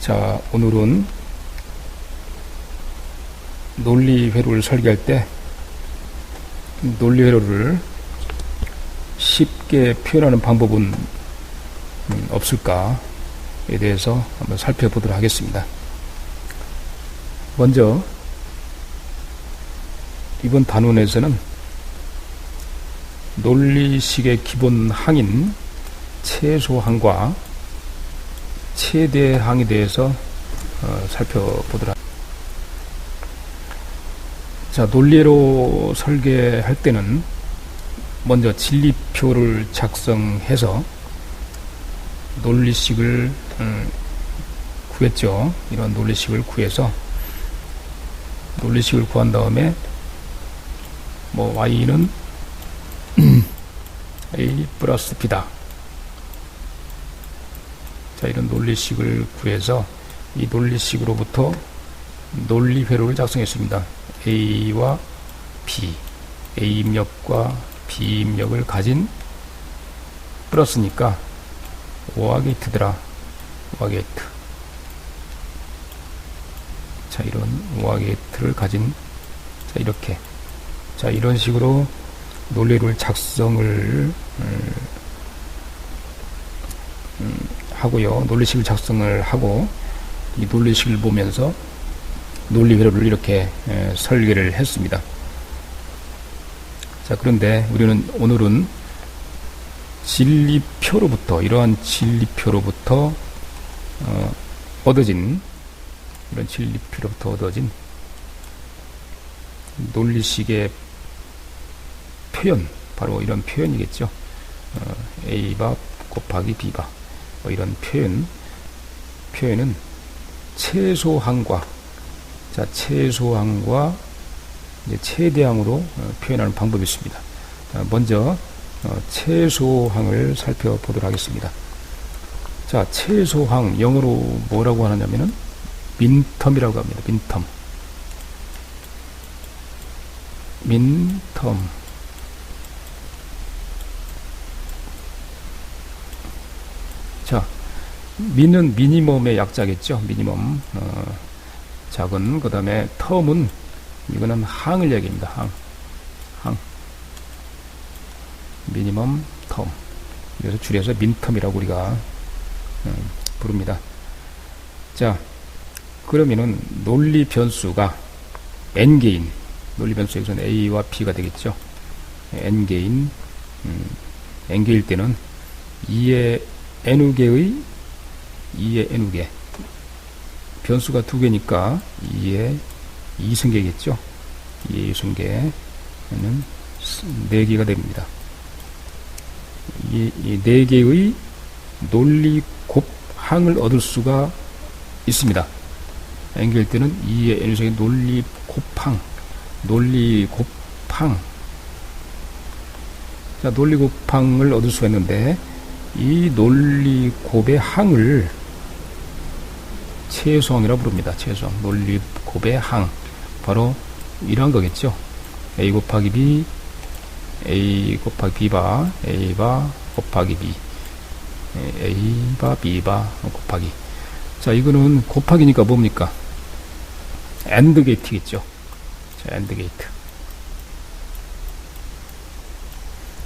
자, 오늘은 논리 회로를 설계할 때 논리 회로를 쉽게 표현하는 방법은 음, 없을까에 대해서 한번 살펴보도록 하겠습니다. 먼저 이번 단원에서는 논리식의 기본 항인 최소항과 최대 항에 대해서 어, 살펴보도록 자, 논리로 설계할 때는 먼저 진리표를 작성해서 논리식을 음, 구했죠. 이런 논리식을 구해서 논리식을 구한 다음에 뭐 y는 a 플러스 b다. 자, 이런 논리식을 구해서 이 논리식으로부터 논리 회로를 작성했습니다. a와 b, a 입력과 b 입력을 가진 플러스니까 오화 게이트더라. 오화 게이트. 자, 이런 오화 게이트를 가진 자, 이렇게 자, 이런 식으로 논리를 작성을 음, 음, 하고요. 논리식을 작성을 하고 이 논리식을 보면서 논리 회로를 이렇게 에, 설계를 했습니다. 자, 그런데 우리는 오늘은 진리표로부터 이러한 진리표로부터 어, 얻어진 이런 진리표로부터 얻어진 논리식의 표현 바로 이런 표현이겠죠. 어, A바 곱하기 B바 뭐 이런 표현 표현은 최소항과 자 최소항과 이제 최대항으로 어, 표현하는 방법이 있습니다. 자, 먼저 어, 최소항을 살펴보도록 하겠습니다. 자 최소항 영어로 뭐라고 하느냐면은 민텀이라고 합니다. 민텀 민텀 자, 민은 미니멈의 약자겠죠. 미니멈. 어, 작은. 그 다음에 텀은 이거는 항을 얘기합니다. 항. 항. 미니멈 텀. 그래서 줄여서 민텀이라고 우리가 음, 부릅니다. 자, 그러면은 논리 변수가 n개인. 논리 변수에서는 a와 b가 되겠죠. n개인. 음, n개일 때는 2의 n우개의 2의 n우개 변수가 두 개니까 2의 2승계겠죠? 2의 2승계는 4개가 됩니다. 이, 이 4개의 논리 곱항을 얻을 수가 있습니다. 연결 때는 2의 n승의 논리 곱항 논리 곱항. 자 논리 곱항을 얻을 수가 있는데 이 논리 곱의 항을 최소항이라고 부릅니다. 최소항. 논리 곱의 항. 바로 이러한 거겠죠. a 곱하기 b, a 곱하기 b바, a바 곱하기 b, a바 b바 곱하기. 자, 이거는 곱하기니까 뭡니까? 엔드 게이트겠죠. 자, 엔드 게이트.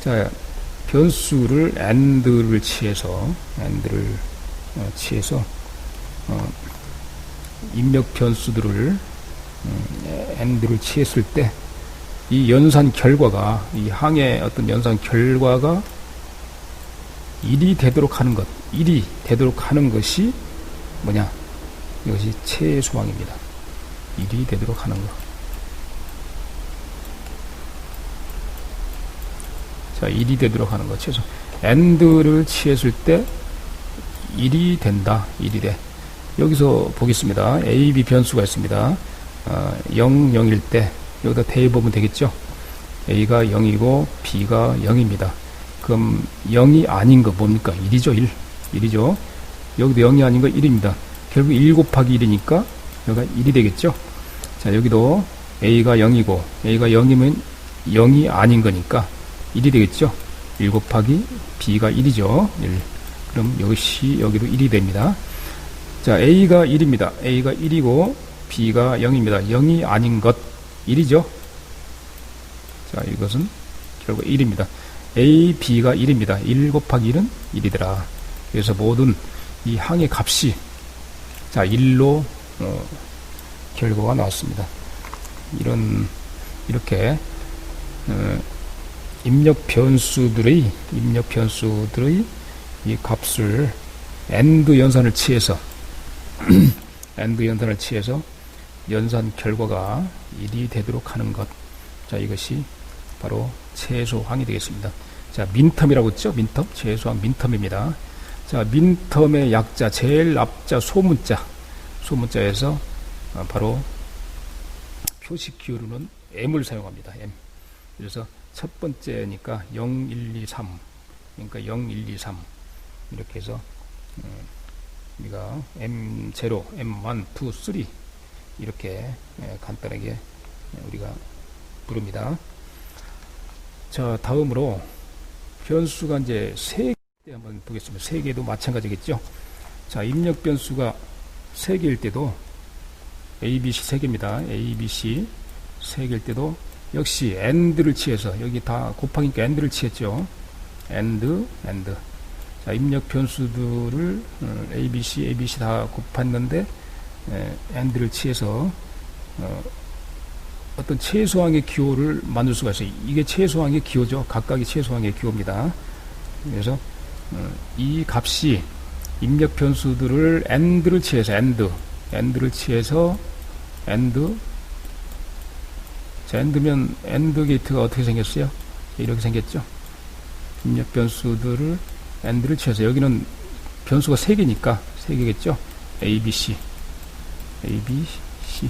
자, 변수를 and를 취해서 and를 어, 취해서 어, 입력 변수들을 음, and를 취했을 때 이 연산 결과가 이 항의 어떤 연산 결과가 1이 되도록 하는 것, 1이 되도록 하는 것이 뭐냐? 이것이 최소항입니다. 1이 되도록 하는 것. 자, 1이 되도록 하는 것. 최소. and를 취했을 때 1이 된다. 1이 돼. 여기서 보겠습니다. a, b 변수가 있습니다. 어, 0, 0일 때 여기다 대입하면 되겠죠. a가 0이고 b가 0입니다. 그럼 0이 아닌 거 뭡니까? 1이죠. 1. 1이죠. 여기도 0이 아닌 거 1입니다. 결국 1 곱하기 1이니까 여기가 1이 되겠죠. 자, 여기도 a가 0이고 a가 0이면 0이 아닌 거니까 1이 되겠죠? 1 곱하기 b가 1이죠. 1. 그럼 역시 여기도 1이 됩니다. 자, A가 1입니다. A가 1이고 B가 0입니다. 0이 아닌 것 1이죠. 자, 이것은 결국 1입니다. A, B가 1입니다. 1 곱하기 1은 1이더라. 그래서 모든 이 항의 값이 자, 1로 어, 결과가 나왔습니다. 이런 이렇게 어, 입력 변수들의 입력 변수들의 이 값을 엔드 연산을 취해서 엔드 연산을 취해서 연산 결과가 1이 되도록 하는 것. 자, 이것이 바로 최소항이 되겠습니다. 자, 민텀이라고 했죠? 민텀. 최소항 민텀입니다. 자, 민텀의 약자, 제일 앞자 소문자. 소문자에서 아, 바로 표시 기울는 M을 사용합니다. M. 그래서 첫 번째니까 0, 1, 2, 3. 그러니까 0, 1, 2, 3. 이렇게 해서 음, 우리가 M0, M1, 2, 3 이렇게 예, 간단하게 우리가 부릅니다. 자, 다음으로 변수가 이제 세 개 한번 보겠습니다. 세 개도 마찬가지겠죠. 자, 입력 변수가 세 개일 때도 A, B, C 세 개입니다. A, B, C 세 개일 때도 역시 AND를 취해서 여기 다 곱하기니까 AND를 취했죠. AND, AND. 자, 입력 변수들을 어, A, B, C, A, B, C 다 곱했는데 AND를 취해서 어, 어떤 최소항의 기호를 만들 수가 있어요. 이게 최소항의 기호죠. 각각이 최소항의 기호입니다. 그래서 어, 이 값이 입력 변수들을 AND를 취해서 AND, AND를 취해서 AND 자, AND면 AND 게이트가 어떻게 생겼어요? 이렇게 생겼죠. 입력 변수들을 AND를 취해서 여기는 변수가 3개니까 3개겠죠. A, B, C A, B, C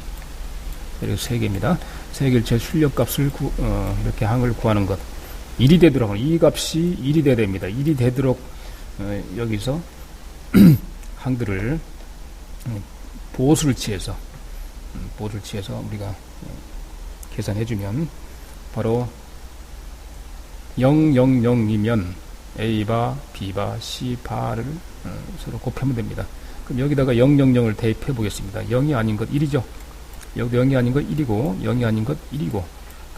이렇게 3개입니다. 3개를 제 출력값을 구, 어, 이렇게 항을 구하는 것 1이 되도록 이 값이 1이 돼야 됩니다. 1이 되도록 어, 여기서 항들을 음, 보수를 취해서 음, 보수를 취해서 우리가 어, 계산해주면 바로 000이면 A바, B바, C바를 어, 서로 곱하면 됩니다. 그럼 여기다가 000을 대입해 보겠습니다. 0이 아닌 것 1이죠. 여기도 0이 아닌 것 1이고 0이 아닌 것 1이고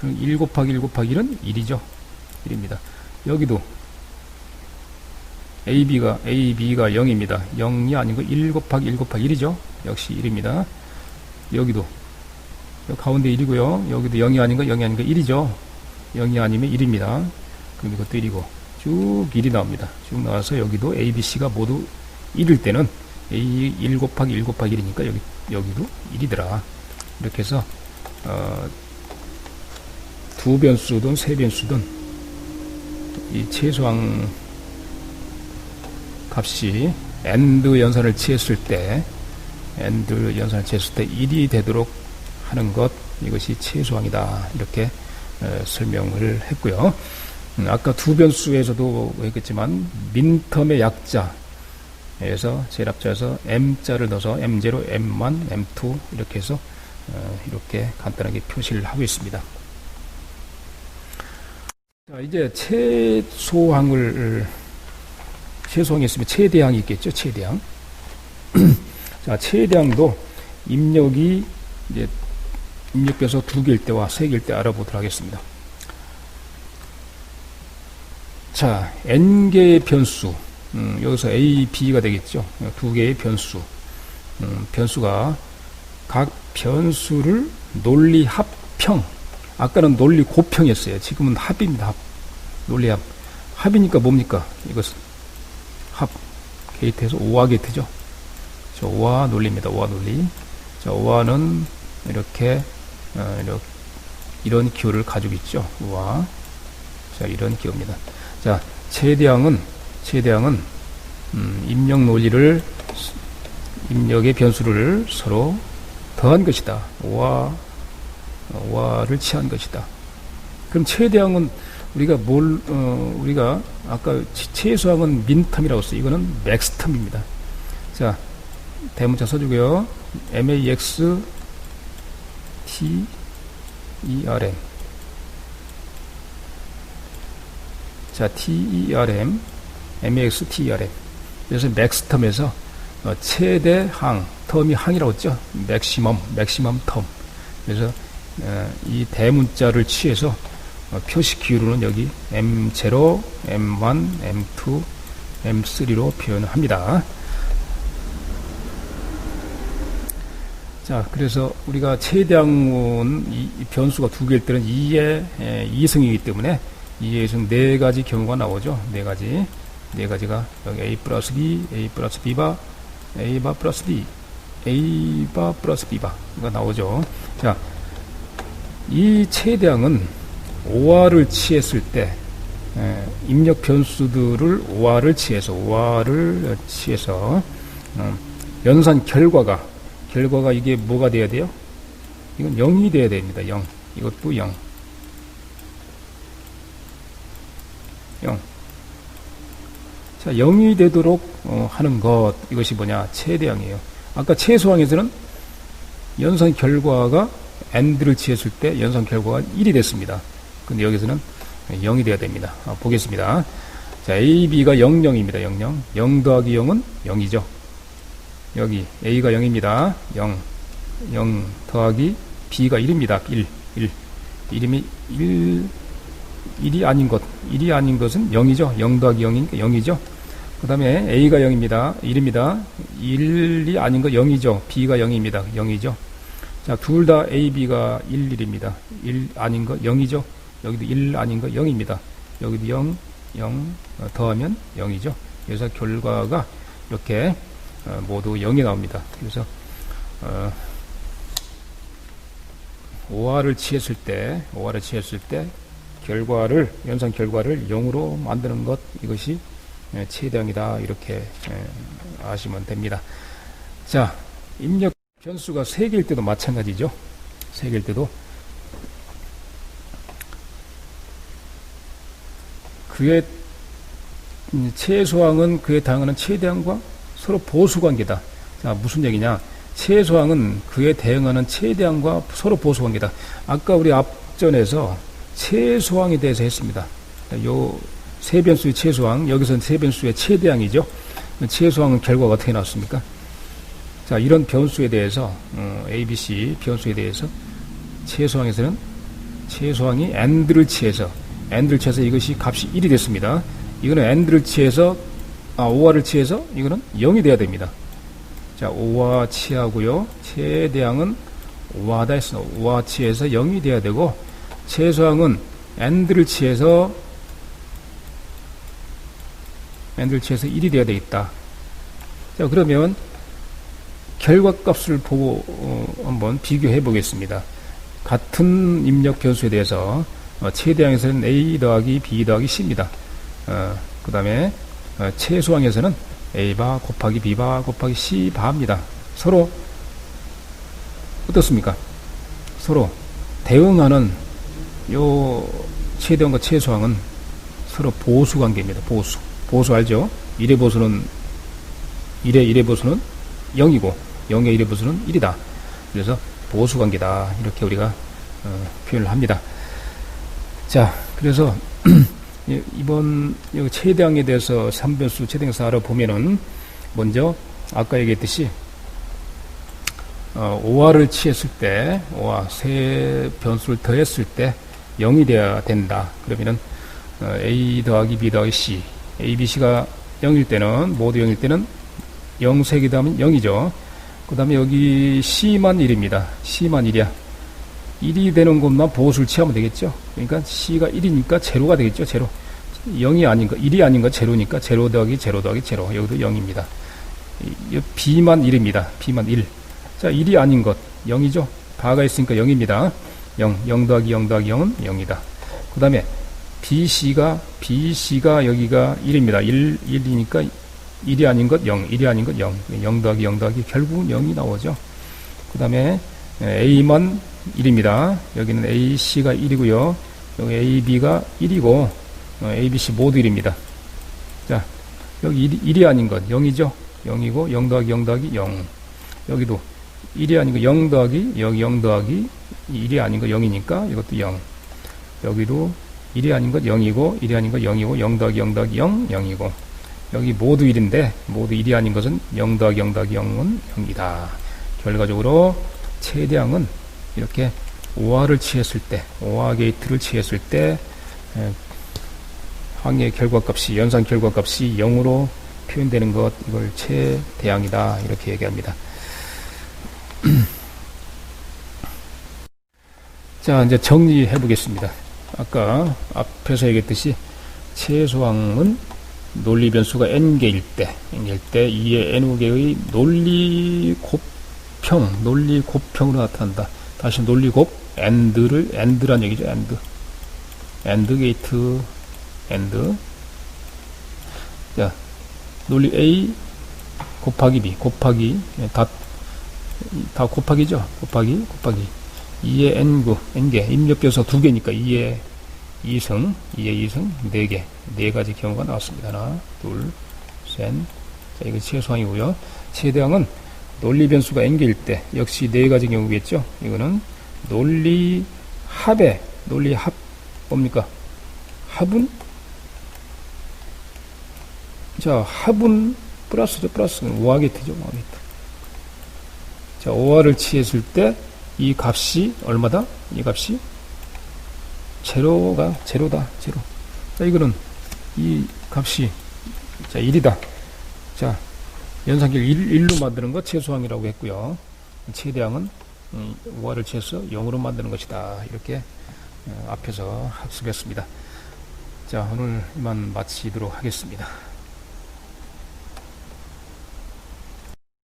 그럼 1 곱하기 1 곱하기 1은 1이죠. 1입니다. 여기도 AB가 AB가 0입니다. 0이 아닌 것1 곱하기 1 곱하기 1이죠. 역시 1입니다. 여기도 여기 가운데 1이고요. 여기도 0이 아닌 것 0이 아닌 것 1이죠. 0이 아니면 1입니다. 그럼 이것도 1이고 쭉 1이 나옵니다. 쭉 나와서 여기도 A, B, C가 모두 1일 때는 A 1 곱하기 1 곱하기 1이니까 여기, 여기도 1이더라. 이렇게 해서, 어, 두 변수든 세 변수든 이 최소한 값이 엔드 연산을 취했을 때 엔드 연산을 취했을 때 1이 되도록 하는 것 이것이 최소항이다. 이렇게 어, 설명을 했고요. 음, 아까 두 변수에서도 했겠지만 민텀의 약자에서 제일 앞자에서 m자를 넣어서 m0, m1, m2 이렇게 해서 어, 이렇게 간단하게 표시를 하고 있습니다. 자, 이제 최소항을 최소항이 있으면 최대항이 있겠죠. 최대항. 자, 최대항도 입력이 이제 입력돼서 두 개일 때와 세 개일 때 알아보도록 하겠습니다. 자, n개의 변수. 음, 여기서 a, b가 되겠죠. 두 개의 변수. 음, 변수가 각 변수를 논리 합평. 아까는 논리 고평이었어요. 지금은 합입니다. 합. 논리 합. 합이니까 뭡니까? 이것은 합. 게이트에서 오화 게이트죠. 저 오화 논리입니다. 오화 논리. 자, 오화는 이렇게, 어, 이렇게 이런 기호를 가지고 있죠. 오화. 자, 이런 기호입니다. 자, 최대항은, 최대항은, 음, 입력 논리를, 입력의 변수를 서로 더한 것이다. 5와, 5와를 취한 것이다. 그럼 최대항은 우리가 뭘, 어, 우리가 아까 최소항은 민텀이라고 했어요. 이거는 맥스텀입니다. 자, 대문자 써주고요. max t e r m 자, TERM, MAX TERM. 그래서 맥스텀에서 어, 최대 항, 텀이 항이라고 했죠. 맥시멈, 맥시멈 텀. 그래서 어, 이 대문자를 취해서 어, 표시 기울은 여기 M0, M1, M2, M3로 표현합니다. 자, 그래서 우리가 이 변수가 두 개일 때는 2의 에, 2승이기 때문에 2의 2승 네 가지 경우가 나오죠. 네 가지. 네 가지가 여기 A 플러스 B, A 플러스 B바, A바 플러스 B, A바 플러스 B바가 나오죠. 자, 이 최대항은 OR을 취했을 때 에, 입력 변수들을 OR을 취해서 OR을 취해서 음, 연산 결과가 결과가 이게 뭐가 돼야 돼요? 이건 0이 돼야 됩니다. 0. 이것도 0. 0. 자, 0이 되도록 어, 하는 것 이것이 뭐냐? 최대항이에요. 아까 최소항에서는 연산 결과가 AND를 취했을 때 연산 결과가 1이 됐습니다. 근데 여기서는 0이 돼야 됩니다. 아, 보겠습니다. 자, A, B가 0, 0입니다. 0, 0. 0 더하기 0은 0이죠. 여기 A가 0입니다. 0. 0 더하기 B가 1입니다. 1. 1. 1이면 1, 1이 아닌 것. 1이 아닌 것은 0이죠. 0 더하기 0이니까 0이죠. 그 다음에 A가 0입니다. 1입니다. 1이 아닌 거 0이죠. B가 0입니다. 0이죠. 자, 둘 다 A, B가 1, 1입니다. 1 아닌 거 0이죠. 여기도 1 아닌 거 0입니다. 여기도 0, 0 더하면 0이죠. 그래서 결과가 이렇게 어, 모두 0이 나옵니다. 그래서 어, OR을 취했을 때 OR을 취했을 때 결과를 연산 결과를 0으로 만드는 것 이것이 예, 최대항이다 이렇게 예, 아시면 됩니다. 자 입력 변수가 3개일 때도 마찬가지죠. 3개일 때도 그의 음, 최소항은 그에 당하는 최대항과 서로 보수 관계다. 자, 무슨 얘기냐? 최소항은 그에 대응하는 최대항과 서로 보수 관계다. 아까 우리 앞전에서 최소항에 대해서 했습니다. 요 세변수의 최소항, 여기서는 세변수의 최대항이죠. 최소항은 결과가 어떻게 나왔습니까? 자, 이런 변수에 대해서, 어, ABC 변수에 대해서 최소항에서는 최소항이 and를 취해서, and를 취해서 이것이 값이 1이 됐습니다. 이거는 and를 취해서 아, 5화를 취해서 이거는 0이 돼야 됩니다. 자, 5화 취하고요. 최대항은 5화다 했어. 5화 취해서 0이 돼야 되고, 최소항은 and를 취해서 and를 취해서 1이 돼야 되겠다. 자, 그러면 결과값을 보고 어, 한번 비교해 보겠습니다. 같은 입력 변수에 대해서 어, 최대항에서는 a 더하기 b 더하기 c입니다. 어, 그 다음에 어, 최소항에서는 A바 곱하기 B바 곱하기 C바입니다. 서로 어떻습니까? 서로 대응하는 요 최대항과 최소항은 서로 보수 관계입니다. 보수. 보수 알죠? 1의 보수는 1의 1의 보수는 0이고 0의 1의 보수는 1이다. 그래서 보수 관계다. 이렇게 우리가 어, 표현을 합니다. 자, 그래서 예, 이번 최대항에 대해서 3변수 최대항에서 알아보면은 먼저 아까 얘기했듯이 어, OR을 취했을 때 OR 세 변수를 더했을 때 0이 되어야 된다. 그러면은 어, A 더하기 B 더하기 C A, B, C가 0일 때는 모두 0일 때는 0 3개 더하면 0이죠. 그 다음에 여기 C만 1입니다. C만 1이야. 1이 되는 것만 보수를 취하면 되겠죠. 그러니까 C가 1이니까 제로가 되겠죠. 제로. 0이 아닌 거, 1이 아닌 거 제로니까 제로 더하기 제로 더하기 제로. 여기도 0입니다. B만 1입니다. B만 1. 자, 1이 아닌 것, 0이죠. 바가 있으니까 0입니다. 0, 0 더하기 0 더하기 0은 0이다. 그 다음에 BC가, BC가 여기가 1입니다. 1, 1이니까 1이 아닌 것 0, 1이 아닌 것 0. 0 더하기 0 더하기 결국은 0이 나오죠. 그 다음에 A만 1입니다. 여기는 AC가 1이고요. 여기 AB가 1이고 어, ABC 모두 1입니다. 자, 여기 1, 이 아닌 것 0이죠. 0이고 0 더하기 0 더하기 0. 여기도 1이 아닌 거0 더하기 여기 0 더하기 1이 아닌 거 0이니까 이것도 0. 여기도 1이 아닌 것 0이고 1이 아닌 것 0이고 0 더하기 0 더하기 0 0이고 여기 모두 1인데 모두 1이 아닌 것은 0 더하기 0 더하기 0은 0이다. 결과적으로 최대항은 이렇게 5화를 취했을 때 5화 게이트를 취했을 때 에, 항의 결과값이 연산 결과값이 0으로 표현되는 것 이걸 최대항이다 이렇게 얘기합니다. 자 이제 정리해 보겠습니다. 아까 앞에서 얘기했듯이 최소항은 논리 변수가 n개일 때, n개일 때 2의 n개의 논리 곱평, 논리 곱평으로 나타난다. 다시 논리 곱 and를 and란 얘기죠. and. and 게이트 and. 자, 논리 a 곱하기 b 곱하기 예, 다, 다 곱하기죠. 곱하기 곱하기 2의 n구 n개 입력 변수가 두 개니까 2의 2승, 2의 2승, 4개, 4가지 경우가 나왔습니다. 하나, 둘, 셋. 자, 이거 최소항이고요. 최대항은 논리 변수가 n개일 때 역시 4가지 경우겠죠. 이거는 논리 합의 논리 합 뭡니까? 합은 자, 합은 플러스죠. 플러스는 5하게트죠. 5하게트. 자, 5화를 취했을 때 이 값이 얼마다? 이 값이 제로가 제로다 제로. 자 이거는 이 값이 자 1이다. 자 연산길 1, 1로 만드는 것 최소항이라고 했고요. 최대항은 5화를 취해서 0으로 만드는 것이다. 이렇게 어, 앞에서 학습했습니다. 자 오늘 이만 마치도록 하겠습니다